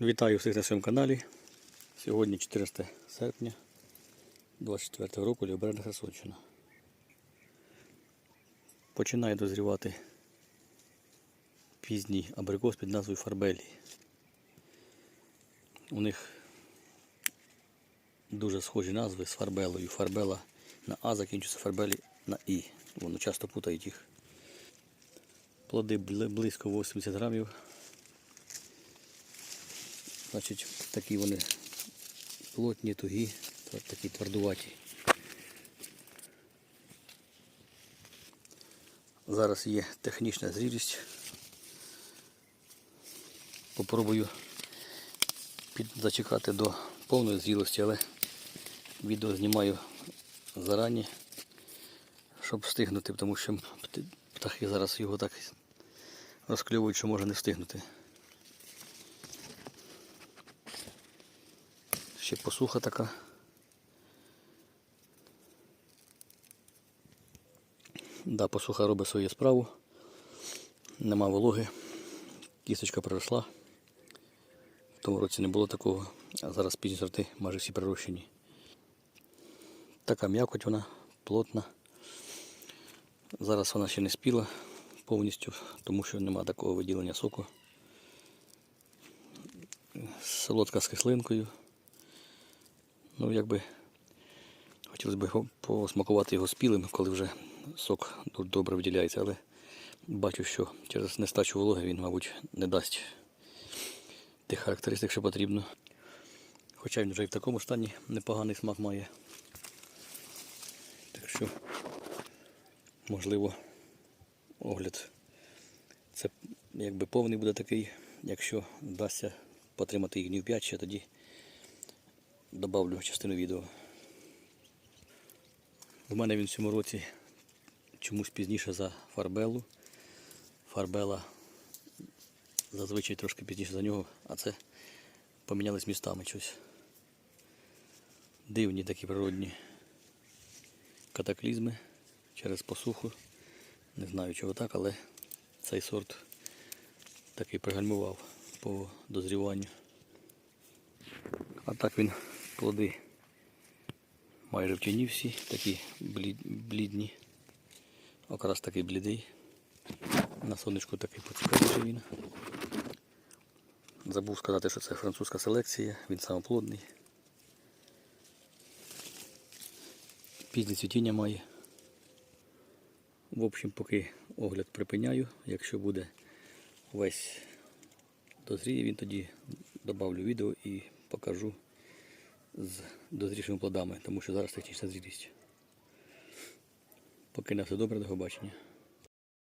Вітаю всіх на своєму каналі. Сьогодні 14 серпня 24 року Лівобережна Херсонщина. Починає дозрівати пізній абрикос під назвою Фарбелі. У них дуже схожі назви з фарбелою. Фарбела на А закінчується фарбелі на І. Воно часто путають їх. Плоди близько 80 грамів. Значить, такі вони плотні, тугі, такі твердуваті. Зараз є технічна зрілість. Попробую зачекати до повної зрілості, але відео знімаю зарані, щоб встигнути, тому що птахи зараз його так розкльовують, що може не встигнути. Ще посуха така. Да, посуха робить свою справу. Нема вологи. Кісточка приросла. В тому році не було такого, а зараз пізні сорти майже всі прирощені. Така м'якоть вона плотна. Зараз вона ще не спіла повністю, тому що нема такого виділення соку. Солодка з кислинкою. Ну, якби хотілося б його посмакувати його спілим, коли вже сок добре виділяється, але бачу, що через нестачу вологи він, мабуть, не дасть тих характеристик, що потрібно. Хоча він вже і в такому стані непоганий смак має. Так що, можливо, огляд це якби повний буде такий, якщо вдасться потримати їх днів 5 ще тоді добавлю частину відео. У мене він в цьому році чомусь пізніше за фарбелу. Фарбела зазвичай трошки пізніше за нього, а це помінялись містами щось. Дивні такі природні катаклізми через посуху. Не знаю чого так, але цей сорт такий пригальмував по дозріванню. А так він плоди майже в тіні всі, такі блідні. Окрас такий блідий. На сонечку такий поцікавіший він. Забув сказати, що це французька селекція, він самоплодний. Пізнє цвітіння має. В общем, поки огляд припиняю. Якщо буде весь дозріє, він тоді добавлю відео і покажу з дозрішими плодами, тому що зараз технічна зрілість. Поки на все добре, до побачення.